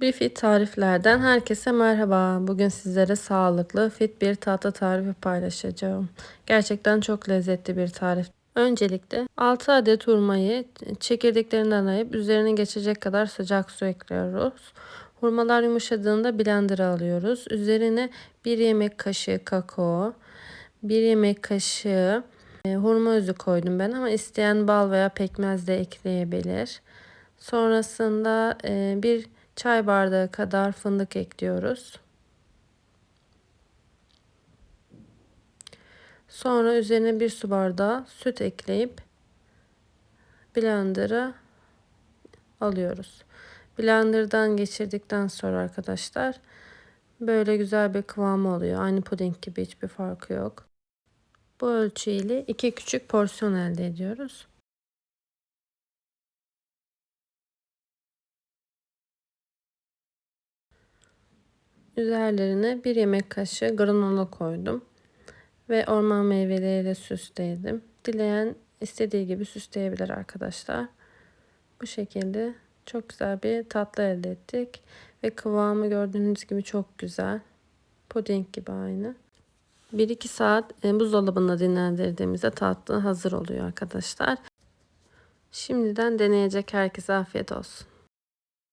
Bir fit tariflerden herkese merhaba. Bugün sizlere sağlıklı fit bir tatlı tarifi paylaşacağım. Gerçekten çok lezzetli bir tarif. Öncelikle 6 adet hurmayı çekirdeklerinden ayıp üzerine geçecek kadar sıcak su ekliyoruz. Hurmalar yumuşadığında blender'a alıyoruz. Üzerine 1 yemek kaşığı kakao, 1 yemek kaşığı e, hurma özü koydum ben ama isteyen bal veya pekmez de ekleyebilir. Sonrasında e, bir çay bardağı kadar fındık ekliyoruz. Sonra üzerine bir su bardağı süt ekleyip blender'a alıyoruz. Blender'dan geçirdikten sonra arkadaşlar böyle güzel bir kıvamı oluyor. Aynı puding gibi hiçbir farkı yok. Bu ölçü ile iki küçük porsiyon elde ediyoruz. Üzerlerine bir yemek kaşığı granola koydum. Ve orman meyveleriyle süsledim. Dileyen istediği gibi süsleyebilir arkadaşlar. Bu şekilde çok güzel bir tatlı elde ettik. Ve kıvamı gördüğünüz gibi çok güzel. Puding gibi aynı. 1-2 saat e, buzdolabında dinlendirdiğimizde tatlı hazır oluyor arkadaşlar. Şimdiden deneyecek herkese afiyet olsun.